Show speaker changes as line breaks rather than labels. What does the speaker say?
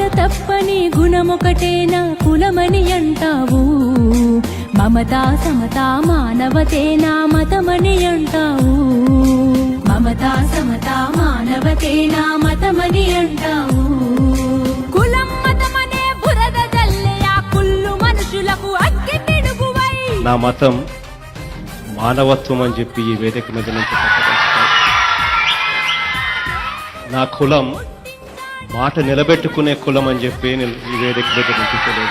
మాట తప్పని గుణమొకటేనా కులమని అంటావు? మమతా సమతా మానవతేనా మతమని అంటావు? మమతా సమతా మానవతేనా మతమని అంటావు? కులం మతమనే బురద జల్లే కుళ్ళు మనుషులకు అగ్గి పిడుగువై
నా మతం మానవత్వం అని చెప్పి ఈ వేదిక మీద నుంచి నా కులం మాట నిలబెట్టుకునే కులం అని చెప్పి నేను ఈ వేదిక దగ్గర నుంచి తెలియదు